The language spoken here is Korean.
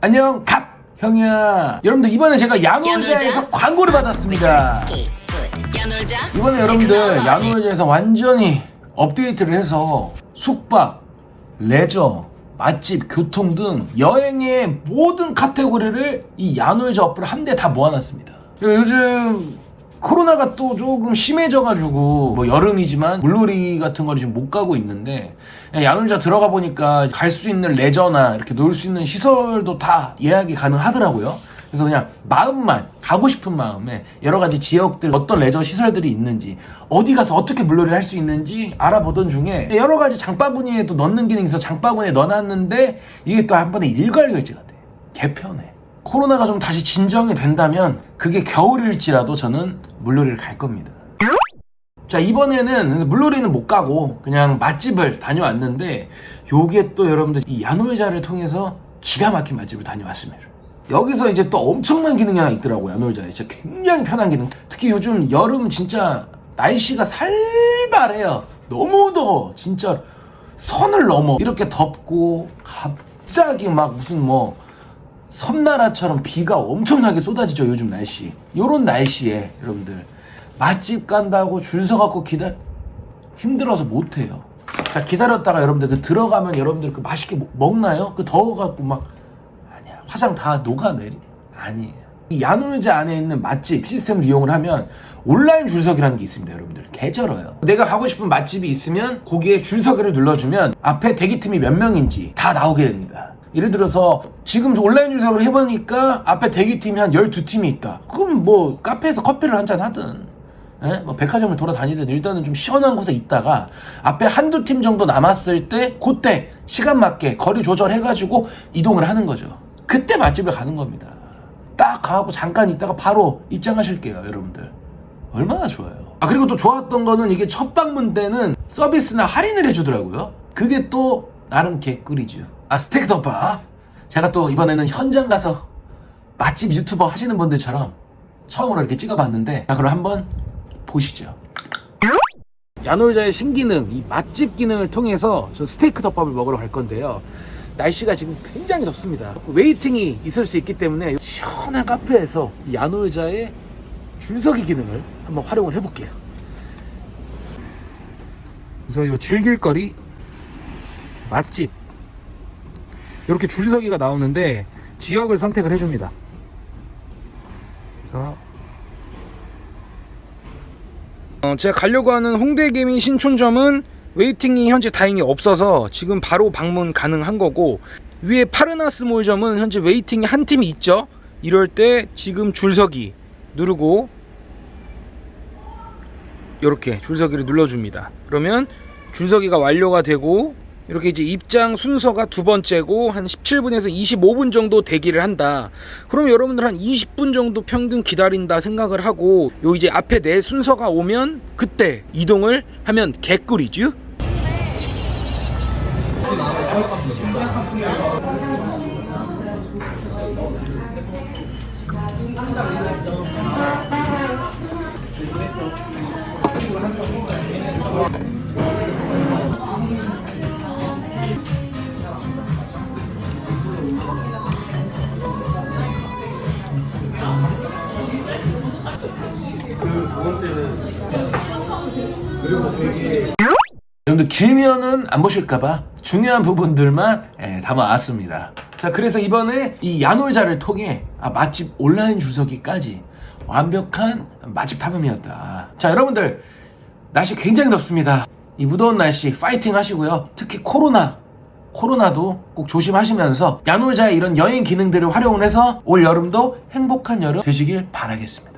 안녕 갑 형이야. 여러분들 이번에 제가 야놀자에서 야놀자? 광고를 받았습니다. 이번에 여러분들 야놀자에서 완전히 업데이트를 해서 숙박, 레저, 맛집, 교통 등 여행의 모든 카테고리를 이 야놀자 어플 한 대 다 모아놨습니다. 요즘 코로나가 또 조금 심해져가지고 뭐 여름이지만 물놀이 같은 걸 지금 못 가고 있는데 야놀자 들어가 보니까 갈 수 있는 레저나 이렇게 놀 수 있는 시설도 다 예약이 가능하더라고요. 그래서 그냥 마음만 가고 싶은 마음에 여러 가지 지역들 어떤 레저 시설들이 있는지 어디 가서 어떻게 물놀이 할수 있는지 알아보던 중에 여러 가지 장바구니에도 넣는 기능이 있어 장바구니에 넣어놨는데 이게 또 한 번에 일괄결제가 돼 개편해 코로나가 좀 다시 진정이 된다면 그게 겨울일지라도 저는 물놀이를 갈 겁니다. 자 이번에는 물놀이는 못 가고 그냥 맛집을 다녀왔는데 요게 또 여러분들 이 야놀자를 통해서 기가 막힌 맛집을 다녀왔습니다. 여기서 이제 또 엄청난 기능이 하나 있더라고요 야놀자에. 진짜 굉장히 편한 기능. 특히 요즘 여름 진짜 날씨가 살벌해요. 너무 더워 진짜 선을 넘어. 이렇게 덥고 갑자기 막 무슨 뭐 섬나라처럼 비가 엄청나게 쏟아지죠 요즘 날씨. 요런 날씨에 여러분들. 맛집 간다고 줄 서갖고 기다 힘들어서 못해요. 자 기다렸다가 여러분들 그 들어가면 여러분들 그 맛있게 먹- 먹나요? 그 더워갖고 막 아니야. 화장 다 녹아내리. 아니에요. 이 야놀자 안에 있는 맛집 시스템을 이용을 하면 온라인 줄서기라는 게 있습니다 여러분들. 개쩔어요. 내가 가고 싶은 맛집이 있으면 거기에 줄서기를 눌러주면 앞에 대기 팀이 몇 명인지 다 나오게 됩니다 예를 들어서 지금 온라인 줄서기를 해보니까 앞에 대기팀이 한 12팀이 있다 그럼 뭐 카페에서 커피를 한 잔 하든 예? 뭐 백화점을 돌아다니든 일단은 좀 시원한 곳에 있다가 앞에 한두 팀 정도 남았을 때 그때 시간 맞게 거리 조절해가지고 이동을 하는 거죠. 그때 맛집을 가는 겁니다. 딱 가고 잠깐 있다가 바로 입장하실게요, 여러분들. 얼마나 좋아요. 아 그리고 또 좋았던 거는 이게 첫 방문 때는 서비스나 할인을 해주더라고요. 그게 또 나름 개꿀이죠. 아 스테이크 덮밥. 제가 또 이번에는 현장 가서 맛집 유튜버 하시는 분들처럼 처음으로 이렇게 찍어봤는데 자 그럼 한번 보시죠. 야놀자의 신기능, 이 맛집 기능을 통해서 저 스테이크 덮밥을 먹으러 갈 건데요. 날씨가 지금 굉장히 덥습니다. 웨이팅이 있을 수 있기 때문에 시원한 카페에서 이 야놀자의 줄서기 기능을 한번 활용을 해볼게요. 그래서 이 즐길거리 맛집. 이렇게 줄서기가 나오는데 지역을 선택을 해줍니다. 그래서 어, 제가 가려고 하는 홍대개미 신촌점은 웨이팅이 현재 다행히 없어서 지금 바로 방문 가능한 거고 위에 파르나스 몰점은 현재 웨이팅이 한 팀이 있죠? 이럴 때 지금 줄서기 누르고 이렇게 줄서기를 눌러줍니다. 그러면 줄서기가 완료가 되고 이렇게 이제 입장 순서가 두 번째고 한 17분에서 25분 정도 대기를 한다. 그럼 여러분들 한 20분 정도 평균 기다린다 생각을 하고 요 이제 앞에 내 순서가 오면 그때 이동을 하면 개꿀이죠. 여러분들 길면은 안 보실까봐 중요한 부분들만 예, 담아왔습니다. 자 그래서 이번에 이 야놀자를 통해 아, 맛집 온라인 줄서기까지 완벽한 맛집 탐험이었다. 자 여러분들 날씨 굉장히 덥습니다. 이 무더운 날씨 파이팅 하시고요. 특히 코로나 코로나도 꼭 조심하시면서 야놀자의 이런 여행 기능들을 활용을 해서 올 여름도 행복한 여름 되시길 바라겠습니다.